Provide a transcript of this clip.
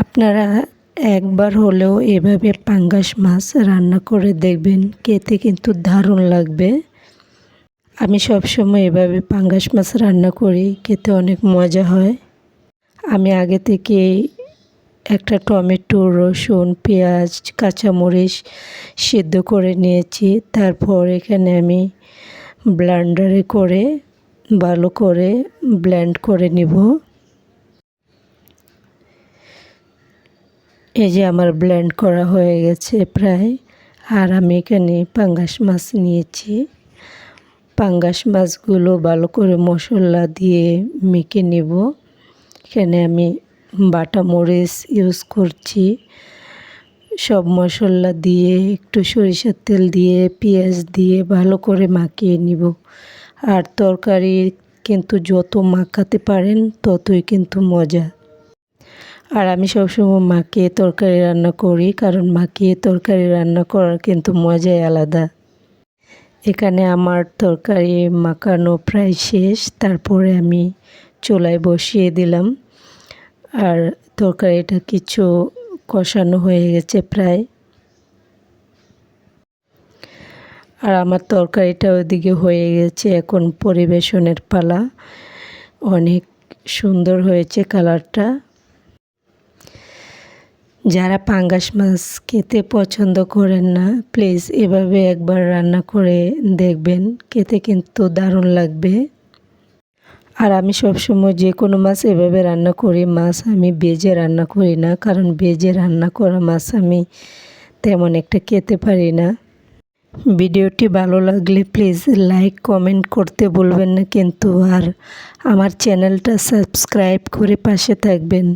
আপনারা একবার হলেও এভাবে পাঙ্গাস মাছ রান্না করে দেখবেন, খেতে কিন্তু দারুণ লাগবে। আমি সবসময় এভাবে পাঙ্গাস মাছ রান্না করি, খেতে অনেক মজা হয়। আমি আগে থেকে একটা টমেটো, রসুন, পেঁয়াজ, কাঁচামরিচ সিদ্ধ করে নিয়েছি। তারপর এখানে আমি ব্লান্ডারে করে, ভালো করে ব্ল্যান্ড করে নিব। এই যে আমার ব্লেন্ড করা হয়ে গেছে প্রায়। আর আমি এখানে পাঙ্গাস মাছ নিয়েছি। পাঙ্গাস মাছগুলো ভালো করে মশলা দিয়ে মেখে নেব। এখানে আমি বাটা মরিচ ইউজ করছি। সব মশলা দিয়ে একটু সরিষার তেল দিয়ে, পেঁয়াজ দিয়ে ভালো করে মাখিয়ে নিব। আর তরকারি কিন্তু যত মাখাতে পারেন ততই কিন্তু মজা। আর আমি সবসময় মাখিয়ে তরকারি রান্না করি, কারণ মাখিয়ে তরকারি রান্না করার কিন্তু মজাই আলাদা। এখানে আমার তরকারি মাখানো প্রায় শেষ, তারপরে আমি চুলায় বসিয়ে দিলাম। আর তরকারিটা কিছু কষানো হয়ে গেছে প্রায়। আর আমার তরকারিটা ওদিকে হয়ে গেছে এখন পরিবেশনের পালা। অনেক সুন্দর হয়েছে কালারটা। যারা পাঙ্গাস মাছ খেতে পছন্দ করেন না প্লিজ এভাবে একবার রান্না করে দেখবেন। খেতে কিন্তু দারুণ লাগবে। আর আমি সবসময় যে কোনো মাছ এভাবে রান্না করি, মাছ আমি বেজে রান্না করি না, কারণ বেজে রান্না করা মাছ আমি তেমন একটা খেতে পারি না। ভিডিওটি ভালো লাগলে প্লিজ লাইক কমেন্ট করতে বলবেন না কিন্তু, আর আমার চ্যানেলটা সাবস্ক্রাইব করে পাশে থাকবেন।